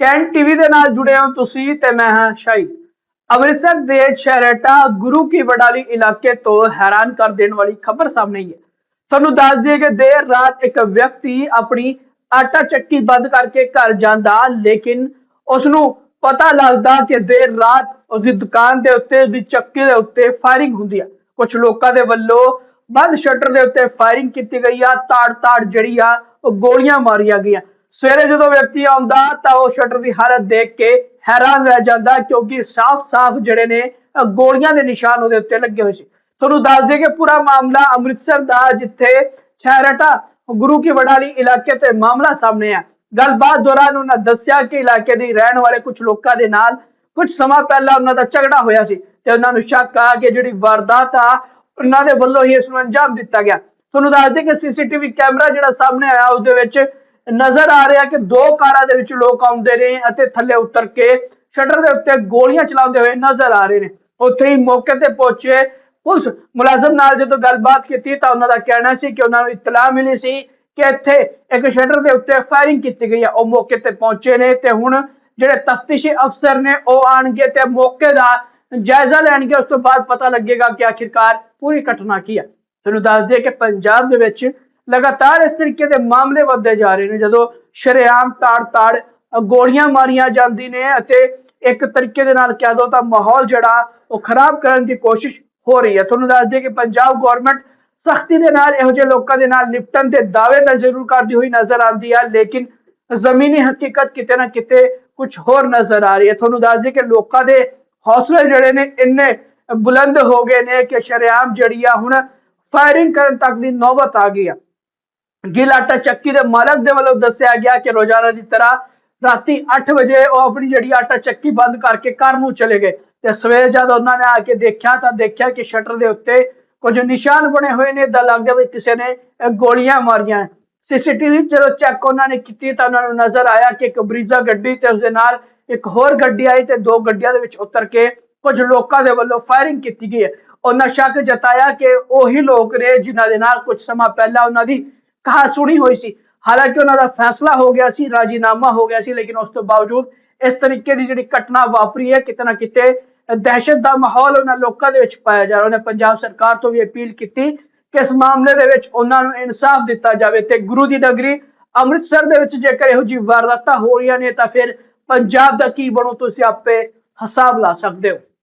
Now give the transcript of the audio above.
Can TV ਦੇ ਨਾਲ ਜੁੜੇ ਹੋ ਤੁਸੀਂ ਤੇ ਮੈਂ ਹਾਂ ਸ਼ਾਹਿਦ ਅੰਮ੍ਰਿਤਸਰ ਦੇ ਸ਼ਹਿਰਟਾ ਗੁਰੂ ਕੀ ਵਡਾਲੀ ਇਲਾਕੇ ਤੋਂ ਹੈਰਾਨ ਕਰ ਦੇਣ ਵਾਲੀ ਖਬਰ ਸਾਹਮਣੇ ਆਈ ਹੈ। ਤੁਹਾਨੂੰ ਦੱਸ ਦਈਏ ਕਿ ਦੇਰ ਰਾਤ ਇੱਕ ਵਿਅਕਤੀ ਆਪਣੀ ਆਟਾ ਚੱਕੀ ਬੰਦ ਕਰਕੇ ਘਰ ਜਾਂਦਾ, ਲੇਕਿਨ ਉਸ ਨੂੰ ਪਤਾ ਲੱਗਦਾ ਕਿ ਦੇਰ ਰਾਤ ਉਸ ਦੀ ਦੁਕਾਨ ਦੇ ਉੱਤੇ ਉਸ ਦੀ ਚੱਕੀ ਦੇ ਉੱਤੇ ਫਾਇਰਿੰਗ ਹੁੰਦੀ ਹੈ ਕੁਝ ਲੋਕਾਂ ਦੇ ਵੱਲੋਂ ਬੰਦ ਸ਼ਟਰ ਦੇ ਉੱਤੇ ਫਾਇਰਿੰਗ ਕੀਤੀ ਗਈ ਆ, ਤਾੜ-ਤਾੜ ਜਿਹੜੀ ਆ, ਉਹ ਗੋਲੀਆਂ ਮਾਰੀਆਂ ਗਈਆਂ। ਸਵੇਰੇ ਜਦੋਂ ਵਿਅਕਤੀ ਆਉਂਦਾ ਤਾਂ ਉਹ ਸ਼ਟਰ ਦੀ ਹਾਲਤ ਦੇਖ ਕੇ ਹੈਰਾਨ ਰਹਿ ਜਾਂਦਾ ਕਿਉਂਕਿ ਸਾਫ਼-ਸਾਫ਼ ਜਿਹੜੇ ਨੇ ਗੋਲੀਆਂ ਦੇ ਨਿਸ਼ਾਨ ਉਹਦੇ ਉੱਤੇ ਲੱਗੇ ਹੋਏ ਸੀ। ਤੁਹਾਨੂੰ ਦੱਸ ਦਈਏ ਕਿ ਪੂਰਾ ਮਾਮਲਾ ਅੰਮ੍ਰਿਤਸਰ ਦਾ ਜਿੱਥੇ ਸ਼ਹਿਰਟਾ ਗੁਰੂ ਕੀ ਵਡਾਲੀ ਇਲਾਕੇ ਤੇ ਮਾਮਲਾ ਸਾਹਮਣੇ ਆ ਗੱਲਬਾਤ ਦੌਰਾਨ ਉਹਨਾਂ ਦੱਸਿਆ ਕਿ ਇਲਾਕੇ ਦੇ ਰਹਿਣ ਵਾਲੇ ਕੁਝ ਲੋਕਾਂ ਦੇ ਨਾਲ ਕੁਝ ਸਮਾਂ ਪਹਿਲਾਂ ਉਹਨਾਂ ਦਾ ਝਗੜਾ ਹੋਇਆ ਸੀ ਤੇ ਉਹਨਾਂ ਨੂੰ ਸ਼ੱਕ ਆ ਕਿ ਜਿਹੜੀ ਵਾਰਦਾਤ ਆ, ਉਹਨਾਂ ਦੇ ਵੱਲੋਂ ਹੀ ਇਸ ਨੂੰ ਅੰਜਾਮ ਦਿੱਤਾ ਗਿਆ। ਤੁਹਾਨੂੰ ਦੱਸ ਦਈਏ ਕਿ ਸੀਸੀਟੀਵੀ ਕੈਮਰਾ ਜਿਹੜਾ ਸਾਹਮਣੇ ਆਇਆ ਉਹਦੇ ਵਿੱਚ ਨਜ਼ਰ ਆ ਰਿਹਾ ਕਿ ਦੋ ਕਾਰਾਂ ਦੇ ਵਿੱਚ ਲੋਕ ਆਉਂਦੇ ਨੇ ਅਤੇ ਥੱਲੇ ਉਤਰ ਕੇ ਸ਼ਟਰ ਦੇ ਉੱਤੇ ਗੋਲੀਆਂ ਚਲਾਉਂਦੇ ਹੋਏ ਨਜ਼ਰ ਆ ਰਹੇ ਨੇ। ਉੱਥੇ ਹੀ ਮੌਕੇ ਤੇ ਪਹੁੰਚੇ ਪੁਲਿਸ ਮੁਲਾਜ਼ਮ ਨਾਲ ਜਦੋਂ ਗੱਲਬਾਤ ਕੀਤੀ ਤਾਂ ਉਹਨਾਂ ਦਾ ਕਹਿਣਾ ਸੀ ਕਿ ਉਹਨਾਂ ਨੂੰ ਇਤਲਾਹ ਮਿਲੀ ਸੀ ਕਿ ਇੱਥੇ ਇੱਕ ਸ਼ਟਰ ਦੇ ਉੱਤੇ ਫਾਇਰਿੰਗ ਕੀਤੀ ਗਈ ਹੈ ਉਹ ਮੌਕੇ ਤੇ ਪਹੁੰਚੇ ਨੇ ਤੇ ਹੁਣ ਜਿਹੜੇ ਤਫਤੀਸ਼ੀ ਅਫਸਰ ਨੇ ਉਹ ਆਣਗੇ ਤੇ ਮੌਕੇ ਦਾ ਜਾਇਜ਼ਾ ਲੈਣਗੇ। ਉਸ ਤੋਂ ਬਾਅਦ ਪਤਾ ਲੱਗੇਗਾ ਕਿ ਆਖਿਰਕਾਰ ਪੂਰੀ ਘਟਨਾ ਕੀ ਹੈ ਤੁਹਾਨੂੰ ਦੱਸ ਦਈਏ ਕਿ ਪੰਜਾਬ ਦੇ ਵਿੱਚ ਲਗਾਤਾਰ ਇਸ ਤਰੀਕੇ ਦੇ ਮਾਮਲੇ ਵੱਧਦੇ ਜਾ ਰਹੇ ਨੇ, ਜਦੋਂ ਸ਼ਰੇਆਮ ਤਾੜ-ਤਾੜ ਗੋਲੀਆਂ ਮਾਰੀਆਂ ਜਾਂਦੀ ਨੇ ਅਤੇ ਇੱਕ ਤਰੀਕੇ ਦੇ ਨਾਲ ਕਹਿ ਦੋ ਤਾਂ ਮਾਹੌਲ ਜਿਹੜਾ, ਉਹ ਖਰਾਬ ਕਰਨ ਦੀ ਕੋਸ਼ਿਸ਼ ਹੋ ਰਹੀ ਹੈ। ਤੁਹਾਨੂੰ ਦੱਸ ਦਈਏ ਕਿ ਪੰਜਾਬ ਗਵਰਨਮੈਂਟ ਸਖਤੀ ਦੇ ਨਾਲ, ਇਹੋ ਜਿਹੇ ਲੋਕਾਂ ਦੇ ਨਾਲ ਨਿਪਟਣ ਦੇ ਦਾਅਵੇ ਤਾਂ ਜ਼ਰੂਰ ਕਰਦੀ ਹੋਈ ਨਜ਼ਰ ਆਉਂਦੀ ਹੈ ਲੇਕਿਨ ਜ਼ਮੀਨੀ ਹਕੀਕਤ ਕਿਤੇ ਨਾ ਕਿਤੇ ਕੁਝ ਹੋਰ ਨਜ਼ਰ ਆ ਰਹੀ ਹੈ। ਤੁਹਾਨੂੰ ਦੱਸ ਦਈਏ ਕਿ ਲੋਕਾਂ ਦੇ ਹੌਸਲੇ ਜਿਹੜੇ ਨੇ, ਇੰਨੇ ਬੁਲੰਦ ਹੋ ਗਏ ਨੇ ਕਿ ਸ਼ਰੇਆਮ ਜਿਹੜੀ ਆ ਹੁਣ ਫਾਇਰਿੰਗ ਕਰਨ ਤੱਕ ਦੀ ਨੌਬਤ ਆ ਗਈ ਆ। ਗਿੱਲ ਆਟਾ ਚੱਕੀ ਦੇ ਮਾਲਕ ਦੇ ਵੱਲੋਂ ਦੱਸਿਆ ਗਿਆ ਕਿ ਰੋਜ਼ਾਨਾ ਦੀ ਤਰ੍ਹਾਂ ਰਾਤੀ 8 ਵਜੇ ਉਹ ਆਪਣੀ ਜਿਹੜੀ ਆਟਾ ਚੱਕੀ ਬੰਦ ਕਰਕੇ ਘਰ ਨੂੰ ਚਲੇ ਗਏ। ਤੇ ਸਵੇਰ ਜਦ ਉਹਨਾਂ ਨੇ ਆ ਕੇ ਦੇਖਿਆ ਤਾਂ ਦੇਖਿਆ ਕਿ ਸ਼ਟਰ ਦੇ ਉੱਤੇ ਕੁਝ ਨਿਸ਼ਾਨ ਬਣੇ ਹੋਏ ਨੇ ਦਾ ਲੱਗਦਾ ਵੀ ਕਿਸੇ ਨੇ ਗੋਲੀਆਂ ਮਾਰੀਆਂ। ਸੀਸੀਟੀਵੀ ਜਦੋਂ ਚੈੱਕ ਉਹਨਾਂ ਨੇ ਕੀਤੀ ਤਾਂ ਉਹਨਾਂ ਨੂੰ ਨਜ਼ਰ ਆਇਆ ਕਿ ਇੱਕ ਬਰੀਜ਼ਾ ਗੱਡੀ ਤੇ ਉਸਦੇ ਨਾਲ ਇੱਕ ਹੋਰ ਗੱਡੀ ਆਈ ਤੇ ਦੋ ਗੱਡੀਆਂ ਦੇ ਵਿੱਚ ਉਤਰ ਕੇ ਕੁਝ ਲੋਕਾਂ ਦੇ ਵੱਲੋਂ ਫਾਇਰਿੰਗ ਕੀਤੀ ਗਈ ਹੈ। ਉਹਨਾਂ ਸ਼ੱਕ ਜਤਾਇਆ ਕਿ ਉਹੀ ਲੋਕ ਨੇ ਜਿਨ੍ਹਾਂ ਦੇ ਨਾਲ ਕੁਝ ਸਮਾਂ ਪਹਿਲਾਂ ਉਹਨਾਂ ਦੀ ਕਹਾ ਸੁਣੀ ਹੋਈ ਸੀ। ਹਾਲਾਂਕਿ ਉਹਨਾਂ ਦਾ ਫੈਸਲਾ ਹੋ ਗਿਆ ਸੀ, ਰਾਜੀਨਾਮਾ ਹੋ ਗਿਆ ਸੀ, ਲੇਕਿਨ ਉਸ ਤੋਂ ਬਾਵਜੂਦ ਇਸ ਤਰੀਕੇ ਦੀ ਜਿਹੜੀ ਘਟਨਾ ਵਾਪਰੀ ਹੈ, ਕਿਤੇ ਨਾ ਕਿਤੇ ਦਹਿਸ਼ਤ ਦਾ ਮਾਹੌਲ ਉਹਨਾਂ ਲੋਕਾਂ ਦੇ ਵਿੱਚ ਪਾਇਆ ਜਾ ਰਿਹਾ। ਉਹਨੇ ਪੰਜਾਬ ਸਰਕਾਰ ਤੋਂ ਵੀ ਅਪੀਲ ਕੀਤੀ ਕਿ ਇਸ ਮਾਮਲੇ ਦੇ ਵਿੱਚ ਉਹਨਾਂ ਨੂੰ ਇਨਸਾਫ ਦਿੱਤਾ ਜਾਵੇ ਤੇ ਗੁਰੂ ਦੀ ਨਗਰੀ ਅੰਮ੍ਰਿਤਸਰ ਦੇ ਵਿੱਚ ਜੇਕਰ ਇਹੋ ਜਿਹੀ ਵਾਰਦਾਤਾਂ ਹੋ ਰਹੀਆਂ ਨੇ, ਤਾਂ ਫਿਰ ਪੰਜਾਬ ਦਾ ਕੀ ਬਣੂ, ਤੁਸੀਂ ਆਪੇ ਹਿਸਾਬ ਲਾ ਸਕਦੇ ਹੋ।